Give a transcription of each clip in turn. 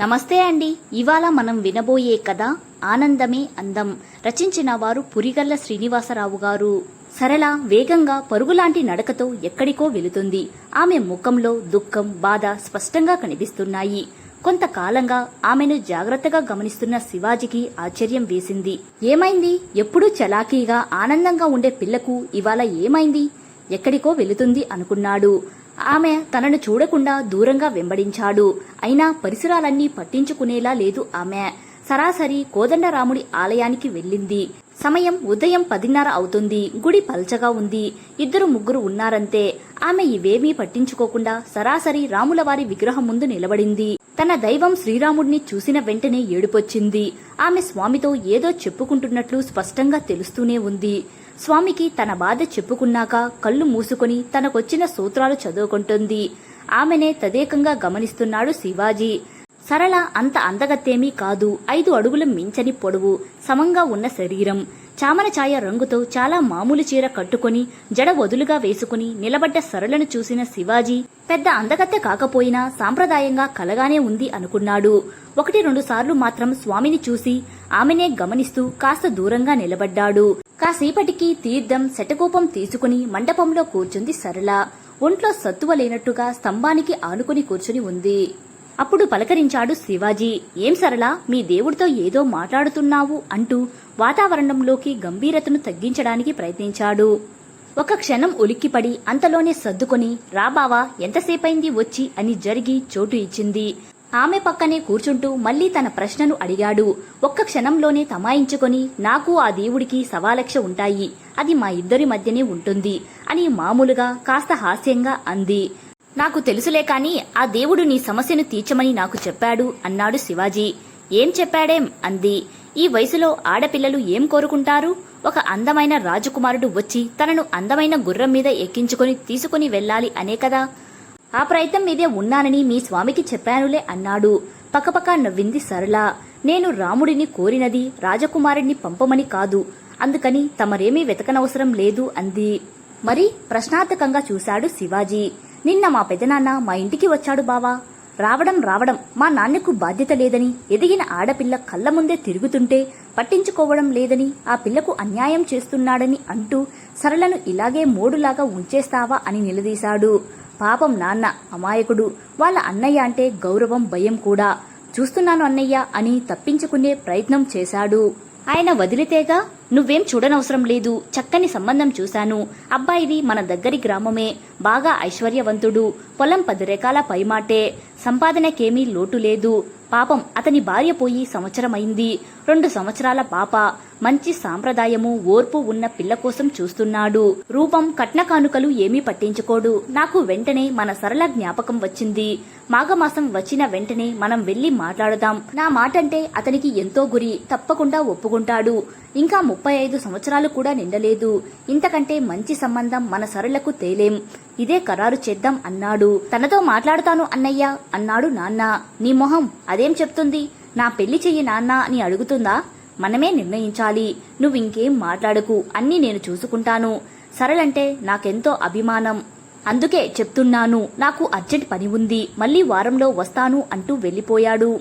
నమస్తే అండి. ఇవాళ మనం వినబోయే కథ ఆనందమే అందం. రచించిన వారు పురిగల్ల శ్రీనివాసరావు గారు. సరళ వేగంగా పరుగులాంటి నడకతో ఎక్కడికో వెళుతుంది. ఆమె ముఖంలో దుఃఖం బాధ స్పష్టంగా కనిపిస్తున్నాయి. కొంతకాలంగా ఆమెను జాగ్రత్తగా గమనిస్తున్న శివాజీకి ఆశ్చర్యం వేసింది. ఏమైంది? ఎప్పుడూ చలాకీగా ఆనందంగా ఉండే పిల్లకు ఇవాళ ఏమైంది? ఎక్కడికో వెళుతుంది అనుకున్నాడు. ఆమె తనను చూడకుండా దూరంగా వెంబడించాడు. అయినా పరిసరాలన్నీ పట్టించుకునేలా లేదు ఆమె. సరాసరి కోదండరాముడి ఆలయానికి వెళ్ళింది. సమయం ఉదయం పదిన్నర అవుతుంది. గుడి పల్చగా ఉంది. ఇద్దరు ముగ్గురు ఉన్నారంతే. ఆమె ఇవేమీ పట్టించుకోకుండా సరాసరి రాములవారి విగ్రహం ముందు నిలబడింది. తన దైవం శ్రీరాముడిని చూసిన వెంటనే ఏడుపొచ్చింది. ఆమె స్వామితో ఏదో చెప్పుకుంటున్నట్లు స్పష్టంగా తెలుస్తూనే ఉంది. స్వామికి తన బాధ చెప్పుకున్నాక కళ్ళు మూసుకొని తనకొచ్చిన సూత్రాలు చదువుకుంటుంది. ఆమెనే తదేకంగా గమనిస్తున్నాడు శివాజీ. సరళ అంత అందగత్తేమీ కాదు. ఐదు అడుగులు మించని పొడవు సమంగా ఉన్న శరీరం. చామన ఛాయ రంగుతో చాలా మామూలు చీర కట్టుకొని జడ వదులుగా వేసుకుని నిలబడ్డ సరళను చూసిన శివాజీ పెద్ద అందగత్తె కాకపోయినా సాంప్రదాయంగా కలగానే ఉంది అనుకున్నాడు. ఒకటి రెండు సార్లు మాత్రం స్వామిని చూసి ఆమెనే గమనిస్తూ కాస్త దూరంగా నిలబడ్డాడు. కాసేపటికి తీర్థం శటకోపం తీసుకుని మండపంలో కూర్చుంది సరళ. ఒంట్లో సత్తువ లేనట్టుగా స్తంభానికి ఆనుకుని కూర్చుని ఉంది. అప్పుడు పలకరించాడు శివాజీ ఏం సరళ మీ దేవుడితో ఏదో మాట్లాడుతున్నావు అంటూ వాతావరణంలోకి గంభీరతను తగ్గించడానికి ప్రయత్నించాడు. ఒక క్షణం ఉలిక్కిపడి అంతలోనే సర్దుకొని రాబావా ఎంతసేపైంది వచ్చి అని జరిగి చోటు ఇచ్చింది. ఆమె పక్కనే కూర్చుంటూ మళ్ళీ తన ప్రశ్నను అడిగాడు. ఒక్క క్షణంలోనే తమాయించుకొని నాకు ఆ దేవుడికి సవాలక్ష ఉంటాయి. అది మా ఇద్దరి మధ్యనే ఉంటుంది అని మామూలుగా కాస్త హాస్యంగా అంది. నాకు తెలుసులే కాని ఆ దేవుడు నీ సమస్యను తీర్చమని నాకు చెప్పాడు అన్నాడు శివాజీ. ఏం చెప్పాడేం? అంది. ఈ వయసులో ఆడపిల్లలు ఏం కోరుకుంటారు? ఒక అందమైన రాజకుమారుడు వచ్చి తనను అందమైన గుర్రం మీద ఎక్కించుకొని తీసుకుని వెళ్ళాలి అనే కదా. ఆ ప్రయత్నం మీదే ఉన్నానని మీ స్వామికి చెప్పానులే అన్నాడు. పక్కపక్క నవ్వింది సరళ. నేను రాముడిని కోరినది రాజకుమారుడిని పంపమని కాదు. అందుకని తమరేమీ వెతకనవసరం లేదు అంది. మరి ప్రశ్నార్థకంగా చూశాడు శివాజీ. నిన్న మా పెదనాన్న మా ఇంటికి వచ్చాడు బావా. రావడం రావడం మా నాన్నకు బాధ్యత లేదని ఎదిగిన ఆడపిల్ల కళ్ళ ముందే తిరుగుతుంటే పట్టించుకోవడం లేదని ఆ పిల్లకు అన్యాయం చేస్తున్నాడని అంటూ సరళను ఇలాగే మోడులాగా ఉంచేస్తావా అని నిలదీశాడు. పాపం నాన్న అమాయకుడు. వాళ్ళ అన్నయ్య అంటే గౌరవం భయం కూడా. చూస్తున్నాను అన్నయ్య అని తప్పించుకునే ప్రయత్నం చేశాడు. ఆయన వదిలితేగా నువ్వేం చూడనవసరం లేదు. చక్కని సంబంధం చూశాను. అబ్బాయిది మన దగ్గరి గ్రామమే. బాగా ఐశ్వర్యవంతుడు. పొలం పది రకాల పైమాటే. సంపాదనకేమీ లోటు లేదు. పాపం అతని భార్య పోయి సంవత్సరమైంది. రెండు సంవత్సరాల పాప మంచి సాంప్రదాయము ఓర్పు ఉన్న పిల్ల కోసం చూస్తున్నాడు. రూపం కట్న కానుకలు ఏమీ పట్టించుకోడు. నాకు వెంటనే మన సరళ జ్ఞాపకం వచ్చింది. మాఘమాసం వచ్చిన వెంటనే మనం వెళ్ళి మాట్లాడదాం. నా మాటంటే అతనికి ఎంతో గురి తప్పకుండా ఒప్పుకుంటాడు. ఇంకా ముప్పై ఐదు సంవత్సరాలు కూడా నిండలేదు. ఇంతకంటే మంచి సంబంధం మన సరళకు తేలేం. ఇదే ఖరారు చేద్దాం అన్నాడు. తనతో మాట్లాడతాను అన్నయ్య. అన్నాడు నాన్న. నీ మొహం అదేం చెప్తుంది? నా పెళ్ళి చెయ్యి నాన్న అని అడుగుతుందా? మనమే నిర్ణయించాలి. నువ్వింకేం మాట్లాడకు. అన్నీ నేను చూసుకుంటాను. సరళంటే నాకెంతో అభిమానం. అందుకే చెప్తున్నాను. నాకు అర్జెంట్ పని ఉంది. మళ్ళీ వారంలో వస్తాను అంటూ వెళ్ళిపోయాడు.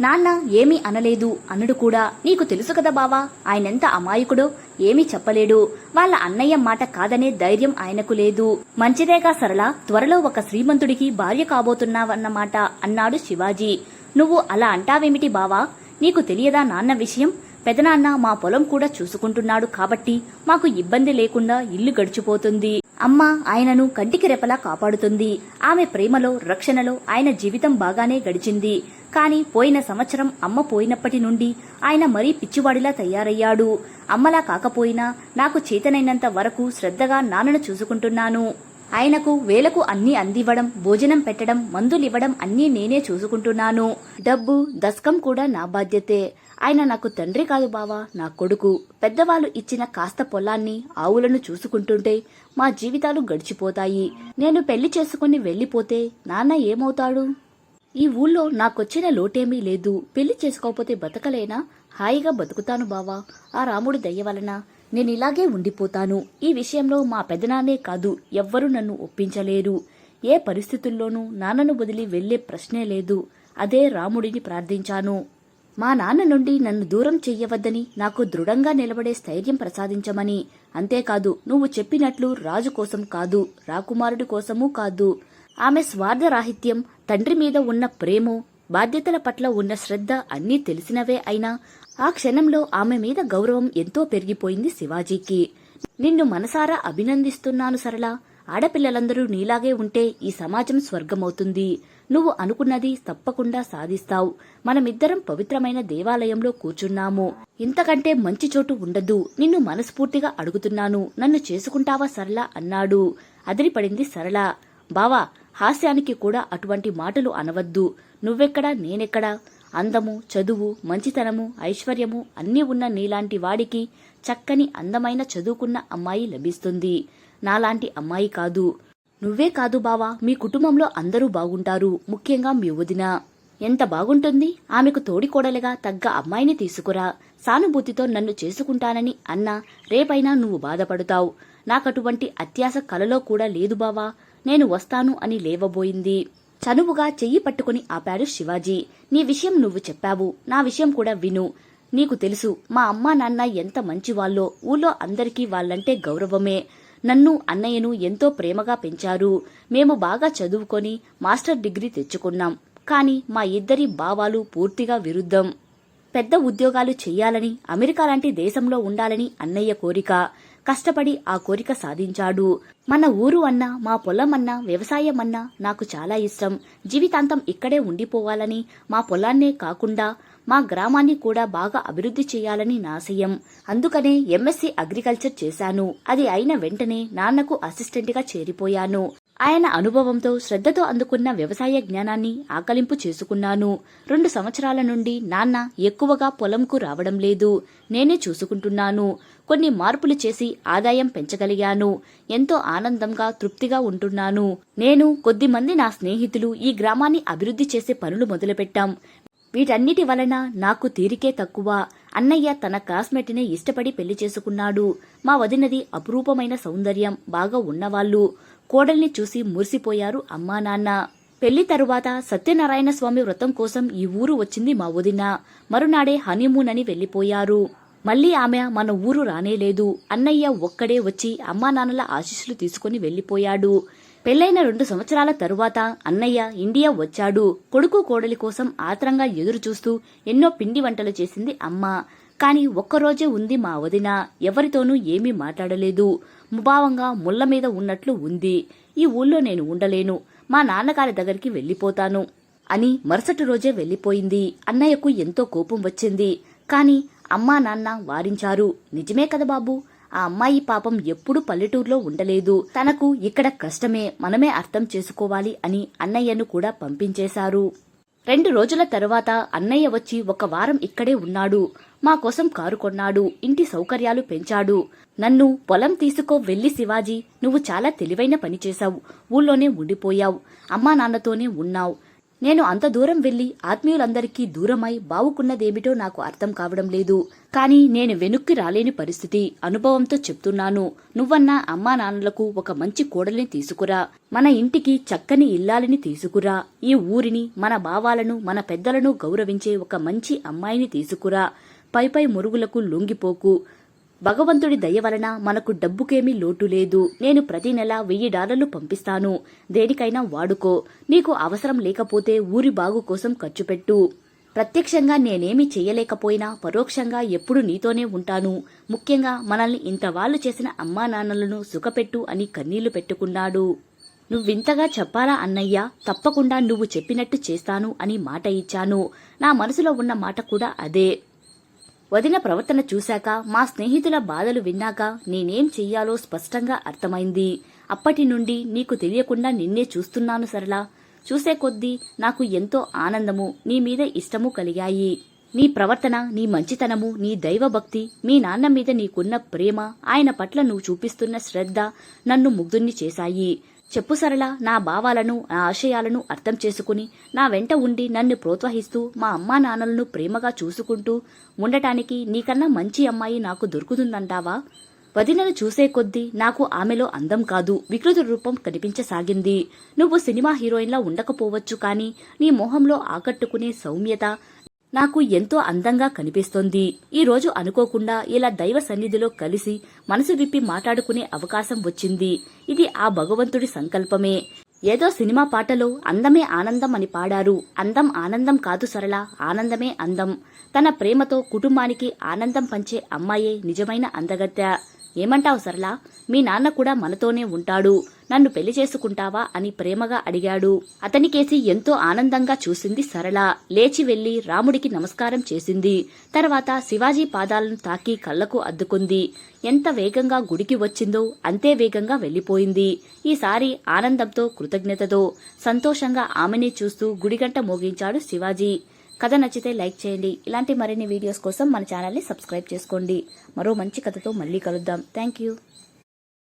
నాన్న ఏమీ అనలేదు. అనుడు కూడా నీకు తెలుసు కదా బావా ఆయనెంత అమాయకుడో ఏమీ చెప్పలేడు. వాళ్ళ అన్నయ్య మాట కాదనే ధైర్యం ఆయనకు లేదు. మంచిదేగా సరళ త్వరలో ఒక శ్రీమంతుడికి భార్య కాబోతున్నావన్నమాట అన్నాడు శివాజీ. నువ్వు అలా అంటావేమిటి బావా? నీకు తెలియదా నాన్న విషయం? పెదనాన్న మా పొలం కూడా చూసుకుంటున్నాడు కాబట్టి మాకు ఇబ్బంది లేకుండా ఇల్లు గడిచిపోతుంది. అమ్మ ఆయనను కంటికి రెపలా కాపాడుతుంది. ఆమె ప్రేమలో రక్షణలో ఆయన జీవితం బాగానే గడిచింది. కానీ పోయిన సంవత్సరం అమ్మ పోయినప్పటి నుండి ఆయన మరీ పిచ్చివాడిలా తయారయ్యాడు. అమ్మలా కాకపోయినా నాకు చేతనైనంత వరకు శ్రద్ధగా నాన్నను చూసుకుంటున్నాను. ఆయనకు వేలకు అన్నీ అందివ్వడం భోజనం పెట్టడం మందులివ్వడం అన్నీ నేనే చూసుకుంటున్నాను. డబ్బు దశకం కూడా నా బాధ్యతే. ఆయన నాకు తండ్రి కాదు బావా నా కొడుకు. పెద్దవాళ్ళు ఇచ్చిన కాస్త పొలాన్ని ఆవులను చూసుకుంటుంటే మా జీవితాలు గడిచిపోతాయి. నేను పెళ్ళి చేసుకుని వెళ్ళిపోతే నాన్న ఏమవుతాడు? ఈ ఊళ్ళో నాకొచ్చిన లోటేమీ లేదు. పెళ్ళి చేసుకోకపోతే బతకలేనా? హాయిగా బతుకుతాను బావా. ఆ రాముడి దయ వలన నేను ఇలాగే ఉండిపోతాను. ఈ విషయంలో మా పెదనాన్నే కాదు ఎవ్వరూ నన్ను ఒప్పించలేరు. ఏ పరిస్థితుల్లోనూ నాన్నను వదిలి వెళ్ళే ప్రశ్నే లేదు. అదే రాముడిని ప్రార్థించాను. మా నాన్న నుండి నన్ను దూరం చెయ్యవద్దని నాకు దృఢంగా నిలబడే స్థైర్యం ప్రసాదించమని. అంతేకాదు నువ్వు చెప్పినట్లు రాజు కోసం కాదు రాకుమారుడి కోసమూ కాదు. ఆమె స్వార్థరాహిత్యం తండ్రి మీద ఉన్న ప్రేమో బాధ్యతల పట్ల ఉన్న శ్రద్ధ అన్నీ తెలిసినవే అయినా ఆ క్షణంలో ఆమె మీద గౌరవం ఎంతో పెరిగిపోయింది శివాజీకి. నిన్ను మనసారా అభినందిస్తున్నాను సరళ. ఆడపిల్లలందరూ నీలాగే ఉంటే ఈ సమాజం స్వర్గమవుతుంది. నువ్వు అనుకున్నది తప్పకుండా సాధిస్తావు. మనమిద్దరం పవిత్రమైన దేవాలయంలో కూర్చున్నాము. ఇంతకంటే మంచి చోటు ఉండదు. నిన్ను మనస్ఫూర్తిగా అడుగుతున్నాను. నన్ను చేసుకుంటావా సరళ? అన్నాడు. అదిరిపడింది సరళ. బావా హాస్యానికి కూడా అటువంటి మాటలు అనవద్దు. నువ్వెక్కడా నేనెక్కడా? అందము చదువు మంచితనము ఐశ్వర్యము అన్నీ ఉన్న నీలాంటి వాడికి చక్కని అందమైన చదువుకున్న అమ్మాయి లభిస్తుంది. నాలాంటి అమ్మాయి కాదు. నువ్వే కాదు బావా మీ కుటుంబంలో అందరూ బాగుంటారు ముఖ్యంగా మీ వదిన. ఎంత బాగుంటుంది? ఆమెకు తోడికోడలుగా తగ్గ అమ్మాయిని తీసుకురా. సానుభూతితో నన్ను చేసుకుంటానని అన్నా రేపైనా నువ్వు బాధపడతావు. నాకటువంటి అత్యాస కలలో కూడా లేదు బావా. నేను వస్తాను అని లేవబోయింది. చనువుగా చెయ్యి పట్టుకుని ఆపాడు శివాజీ. నీ విషయం నువ్వు చెప్పావు. నా విషయం కూడా విను. నీకు తెలుసు మా అమ్మా నాన్న ఎంత మంచివాళ్ళో. ఊళ్ళో అందరికీ వాళ్ళంటే గౌరవమే. నన్ను అన్నయ్యను ఎంతో ప్రేమగా పెంచారు. మేము బాగా చదువుకొని మాస్టర్ డిగ్రీ తెచ్చుకున్నాం. కానీ మా ఇద్దరి భావాలు పూర్తిగా విరుద్ధం. పెద్ద ఉద్యోగాలు చెయ్యాలని అమెరికా లాంటి దేశంలో ఉండాలని అన్నయ్య కోరిక. కష్టపడి ఆ కోరిక సాధించాడు. మన ఊరు అన్నా మా పొలం అన్నా వ్యవసాయం అన్నా నాకు చాలా ఇష్టం. జీవితాంతం ఇక్కడే ఉండిపోవాలని మా పొలాన్నే కాకుండా మా గ్రామాన్ని కూడా బాగా అభివృద్ధి చేయాలని నాశయం అందుకనే ఎంఎస్సీ అగ్రికల్చర్ చేశాను. అది అయిన వెంటనే నాన్నకు అసిస్టెంట్గా చేరిపోయాను. ఆయన అనుభవంతో శ్రద్ధతో అందుకున్న వ్యవసాయ జ్ఞానాన్ని ఆకలింపు చేసుకున్నాను. రెండు సంవత్సరాల నుండి నాన్న ఎక్కువగా పొలంకు రావడం లేదు. నేనే చూసుకుంటున్నాను. కొన్ని మార్పులు చేసి ఆదాయం పెంచగలిగాను. ఎంతో ఆనందంగా తృప్తిగా ఉంటున్నాను. నేను కొద్దిమంది నా స్నేహితులు ఈ గ్రామాన్ని అభివృద్ధి చేసే పనులు మొదలుపెట్టాం. వీటన్నిటి వలన నాకు తీరికే తక్కువ. అన్నయ్య తన క్లాస్మేట్ని ఇష్టపడి పెళ్ళి చేసుకున్నాడు. మా వదినది అపురూపమైన సౌందర్యం బాగా ఉన్నవాళ్ళు కోడల్ని చూసి మురిసిపోయారు అమ్మా నాన్న. పెళ్ళి తరువాత సత్యనారాయణ స్వామి వ్రతం కోసం ఈ ఊరు వచ్చింది మా వదిన. మరునాడే హనీమూన్ అని వెళ్ళిపోయారు మళ్ళీ ఆమె మన ఊరు రానేలేదు అన్నయ్య ఒక్కడే వచ్చి అమ్మా నాన్నల ఆశీస్సులు తీసుకుని వెళ్ళిపోయాడు పెళ్ళైన రెండు సంవత్సరాల తరువాత అన్నయ్య ఇండియా వచ్చాడు. కొడుకు కోడలి కోసం ఆత్రంగా ఎదురు చూస్తూ ఎన్నో పిండి వంటలు చేసింది అమ్మ. కానీ ఒక్కరోజే ఉంది మా వదిన. ఎవరితోనూ ఏమీ మాట్లాడలేదు. ముభావంగా ముళ్ళ మీద ఉన్నట్లు ఉంది. ఈ ఊళ్ళో నేను ఉండలేను. మా నాన్నగారి దగ్గరికి వెళ్ళిపోతాను అని మరుసటి రోజే వెళ్ళిపోయింది. అన్నయ్యకు ఎంతో కోపం వచ్చింది. కాని అమ్మా నాన్న వారించారు. నిజమే కదా బాబు? ఆ అమ్మాయి పాపం ఎప్పుడూ పల్లెటూరులో ఉండలేదు. తనకు ఇక్కడ కష్టమే. మనమే అర్థం చేసుకోవాలి అని అన్నయ్యను కూడా పంపించేశారు. రెండు రోజుల తరువాత అన్నయ్య వచ్చి ఒక వారం ఇక్కడే ఉన్నాడు. మా కోసం కారు కొన్నాడు. ఇంటి సౌకర్యాలు పెంచాడు. నన్ను పొలం తీసుకో వెళ్ళి శివాజీ నువ్వు చాలా తెలివైన పని చేశావు. ఊళ్ళోనే ఉండిపోయావు. అమ్మా నాన్నతోనే ఉన్నావు. నేను అంత దూరం వెళ్ళి ఆత్మీయులందరికీ దూరమై బావుకున్నదేమిటో నాకు అర్థం కావడం లేదు. కానీ నేను వెనుక్కి రాలేని పరిస్థితి అనుభవంతో చెప్తున్నాను. నువ్వన్నా అమ్మా నాన్నలకు ఒక మంచి కోడల్ని తీసుకురా. మన ఇంటికి చక్కని ఇల్లాలిని తీసుకురా. ఈ ఊరిని మన భావాలను మన పెద్దలను గౌరవించే ఒక మంచి అమ్మాయిని తీసుకురా. పైపై మురుగులకు లొంగిపోకు. భగవంతుడి దయ వలన మనకు డబ్బుకేమీ లోటు లేదు. నేను ప్రతి నెల వెయ్యి డాలర్లు పంపిస్తాను. దేనికైనా వాడుకో. నీకు అవసరం లేకపోతే ఊరి బాగు కోసం ఖర్చు పెట్టు. ప్రత్యక్షంగా నేనేమి చేయలేకపోయినా పరోక్షంగా ఎప్పుడు నీతోనే ఉంటాను. ముఖ్యంగా మనల్ని ఇంతవాళ్ళు చేసిన అమ్మా నాన్నలను సుఖపెట్టు అని కన్నీళ్ళు పెట్టుకున్నాడు. నువ్వింతగా చెప్పాలా అన్నయ్య? తప్పకుండా నువ్వు చెప్పినట్టు చేస్తాను అని మాట ఇచ్చాను. నా మనసులో ఉన్న మాట కూడా అదే. వదిన ప్రవర్తన చూశాక మా స్నేహితుల బాధలు విన్నాక నేనేం చెయ్యాలో స్పష్టంగా అర్థమైంది. అప్పటి నుండి నీకు తెలియకుండా నిన్నే చూస్తున్నాను సరళ. చూసే కొద్దీ నాకు ఎంతో ఆనందము నీ మీద ఇష్టము కలిగాయి. నీ ప్రవర్తన నీ మంచితనము నీ దైవభక్తి మీ నాన్న మీద నీకున్న ప్రేమ ఆయన పట్ల నువ్వు చూపిస్తున్న శ్రద్ధ నన్ను ముగ్ధుణ్ణి చేశాయి. చెప్పు సరళ నా భావాలను నా ఆశయాలను అర్థం చేసుకుని నా వెంట ఉండి నన్ను ప్రోత్సహిస్తూ మా అమ్మా నాన్నలను ప్రేమగా చూసుకుంటూ ఉండటానికి నీకన్నా మంచి అమ్మాయి నాకు దొరుకుతుందంటావా? వదినను చూసే కొద్దీ నాకు ఆమెలో అందం కాదు వికృత రూపం కనిపించసాగింది. నువ్వు సినిమా హీరోయిన్లా ఉండకపోవచ్చు కానీ నీ మొహంలో ఆకట్టుకునే సౌమ్యత నాకు ఎంతో అందంగా కనిపిస్తోంది. ఈరోజు అనుకోకుండా ఇలా దైవ సన్నిధిలో కలిసి మనసు విప్పి మాట్లాడుకునే అవకాశం వచ్చింది. ఇది ఆ భగవంతుడి సంకల్పమే. ఏదో సినిమా పాటలో అందమే ఆనందం అని పాడారు. అందం ఆనందం కాదు సరళ ఆనందమే అందం. తన ప్రేమతో కుటుంబానికి ఆనందం పంచే అమ్మాయే నిజమైన అందగత్య ఏమంటావు సరళ? మీ నాన్న కూడా మనతోనే ఉంటాడు. నన్ను పెళ్ళి చేసుకుంటావా అని ప్రేమగా అడిగాడు. అతనికేసి ఎంతో ఆనందంగా చూసింది సరళ. లేచి వెళ్ళి రాముడికి నమస్కారం చేసింది. తర్వాత శివాజీ పాదాలను తాకి కళ్ళకు అద్దుకుంది. ఎంత వేగంగా గుడికి వచ్చిందో అంతే వేగంగా వెళ్ళిపోయింది ఈసారి ఆనందంతో కృతజ్ఞతతో సంతోషంగా ఆమెనే చూస్తూ గుడిగంట మోగించాడు శివాజీ. కథ నచ్చితే లైక్ చేయండి. ఇలాంటి మరిన్ని వీడియోస్ కోసం మన ఛానల్ని సబ్స్క్రైబ్ చేసుకోండి. మరో మంచి కథతో మళ్ళీ కలుద్దాం. Thank you